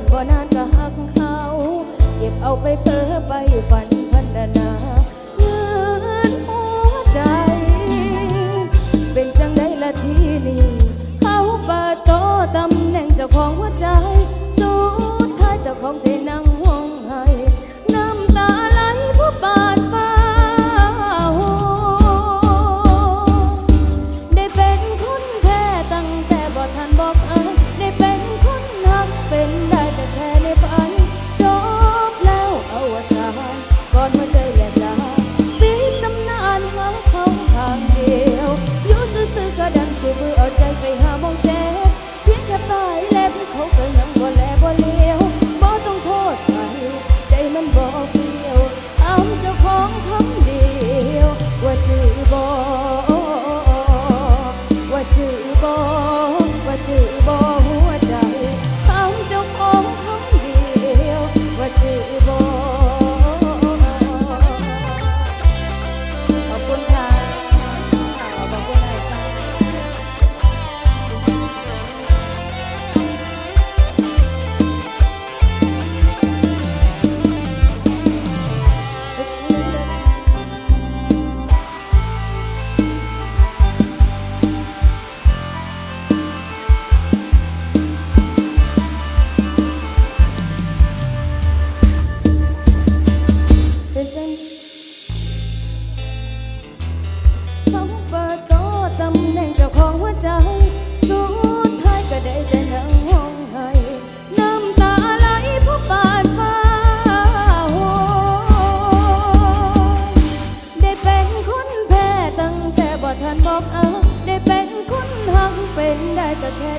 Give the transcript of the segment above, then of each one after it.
นบ่นานก็หักเขา เก็บเอาไปเพ้อไปฝันพันนา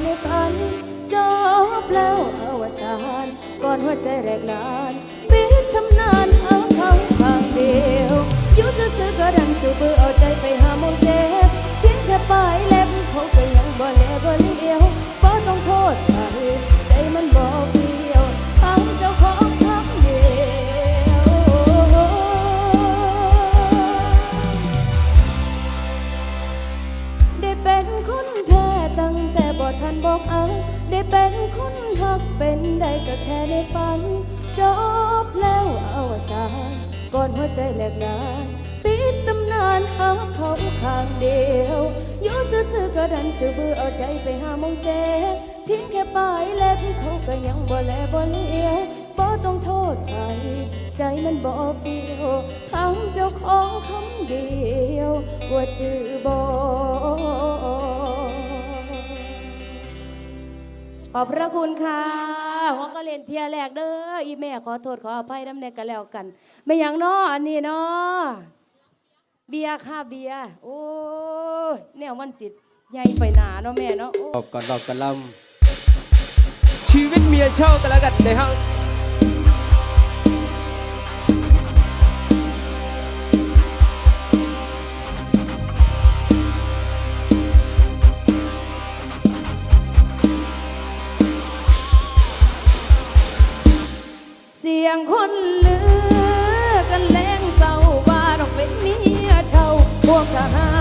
ในฝันจบแล้วอวสานก่อนหัวใจแรกลานปิดตำนานหาเขาข้างเดียวอยู่ซื่อก็ดันสู้เพื่อเอาใจไปหาโมงเจ็บเพียงแค่ปลายเล็บเขาก็ยังบ่แลบ่เลี้ยวก็ต้องโทษใคร แต่บ่ทันบอกอาได้เป็นคนหักเป็นได้ก็แค่ในฝัน จบแล้วเอาสาก่อนหัวใจแหลกลานปิดตำนานหาเขาข้างเดียวอยู่ซื่อๆก็ดันซื่อเบื่อเอาใจไปหามองเจเพียงแค่ปลายเล็บเขาก็ยังบ่แลบ่เลี้ยวบ่ต้องโทษใครใจมันบ่เฟียวทางเจ้าของคำเดียวว่าจือบ่ ขอบพระคุณค่ะหัวก็เล่นเทียแรกเด้ออีแม่ขอโทษขออภัยน้ำแนกกันแล้วกัน ไม่อย่างน้ออันนี้น้อเบียค่ะเบียโอ้ยแนวมันจิตใหญ่ไปหนาเนาะแม่เนาะโอ้ขอบก่อนบอกกันลำชีวิตเมียเช่ากันแล้วกันในห้อง ยงคนลือ กันแรงเศร้าว่าต้องเป็นเมียเช่าพวกทหาร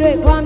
ด้วยความ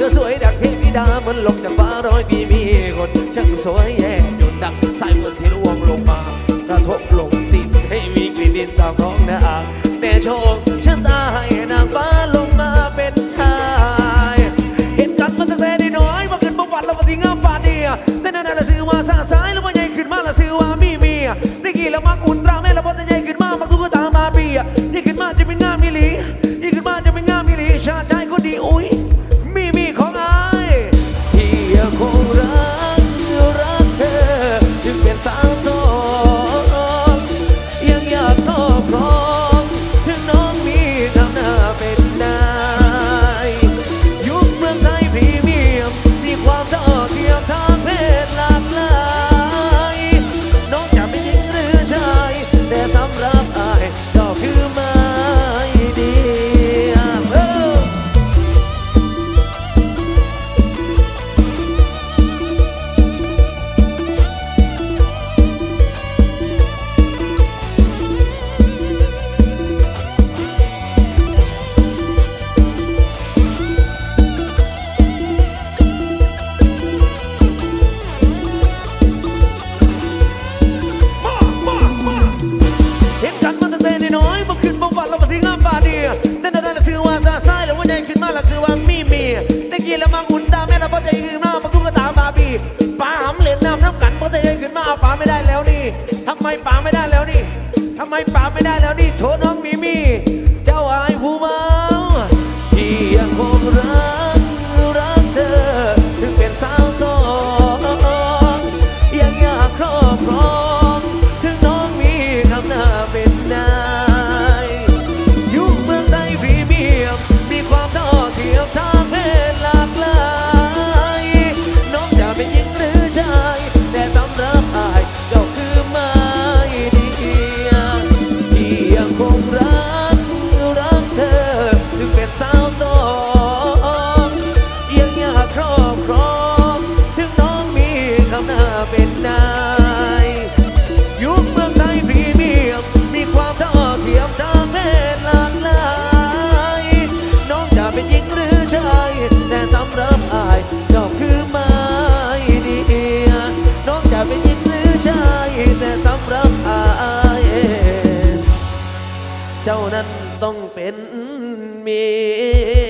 ธอสวยดังเทพิดาเหมือนลงจากฟ้าร้อยปีมีคนช่างสวยแย่หยนดังสายฝนที่ร่วงลงมากระทบลงติดให้มีกลิ่นดินตามท้องนาอ่างแต่โชคชะตาให้นางฟ้าลงมาเป็นชายเห็นกันมาตั้งแต่น้อยมาขึ้นบวันแล้าปฏิงามป่าเดียแต่นั่นน่ะซื้อว่าสาสายแล้วมาใหญ่ขึ้นมาละซื้อว่ามีเมียได้กี่ละมักอุ่นตราแม่ละพอจะใหญ่ขึ้นมามาคือตามาเปียที่ขึ้นมาจะเป็นงามมิหลีที่ขึ้นมาจะเป็นงามมิหลีชาชายก็ดีอุ้ย ได้แล้วนี่โทน้องมี ต้องเป็นเมีย